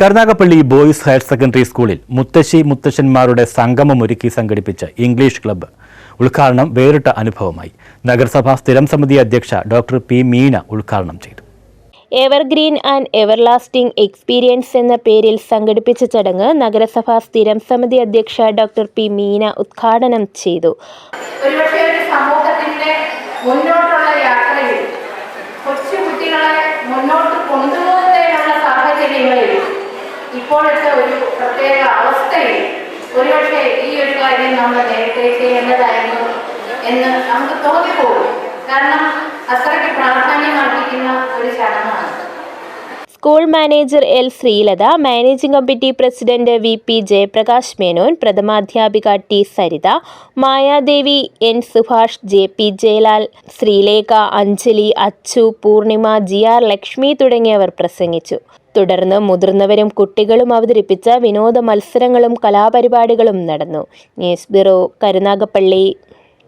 Karunagappally boys higher secondary സ്കൂളിൽ മുത്തശ്ശി മുത്തശ്ശന്മാരുടെ സംഗമമൊരുക്കി സംഘടിപ്പിച്ച ഇംഗ്ലീഷ് ക്ലബ്ബ് ഉദ്ഘാടനം വേറിട്ട അനുഭവമായി. നഗരസഭാ സ്ഥിരം സമിതി അധ്യക്ഷ ഡോക്ടർ പി മീന ഉദ്ഘാടനം ചെയ്തു. എവർഗ്രീൻ ആൻഡ് എവർലാസ്റ്റിംഗ് എക്സ്പീരിയൻസ് എന്ന പേരിൽ സംഘടിപ്പിച്ച ചടങ്ങ് നഗരസഭാ സ്ഥിരം സമിതി അധ്യക്ഷ ഡോക്ടർ പി മീന ഉദ്ഘാടനം ചെയ്തു. ഒരുപക്ഷെ ഒരു പ്രത്യേക അവസ്ഥയിൽ ഒരുപക്ഷെ ഈ ഒരു കാര്യം നമ്മൾ നേരത്തെ ചെയ്യേണ്ടതായിരുന്നു എന്ന് നമുക്ക് തോന്നിപ്പോകും. കാരണം അത്രയ്ക്ക് പ്രാധാന്യം അർപ്പിക്കുന്ന ഒരു ചടങ്ങാണ് school manager L Sreelatha managing committee president V P Jayaprakash Menon പ്രഥമാധ്യാപിക T Saritha Mayadevi N Subhash J P Jayalal Sreelekha Anjali Achu Poornima G R Lakshmi തുടങ്ങിയവർ പ്രസംഗിച്ചു. തുടർന്ന് മുതിർന്നവരും കുട്ടികളും അവതരിപ്പിച്ച വിനോദ മത്സരങ്ങളും കലാപരിപാടികളും നടന്നു. News bureau Karunagappally.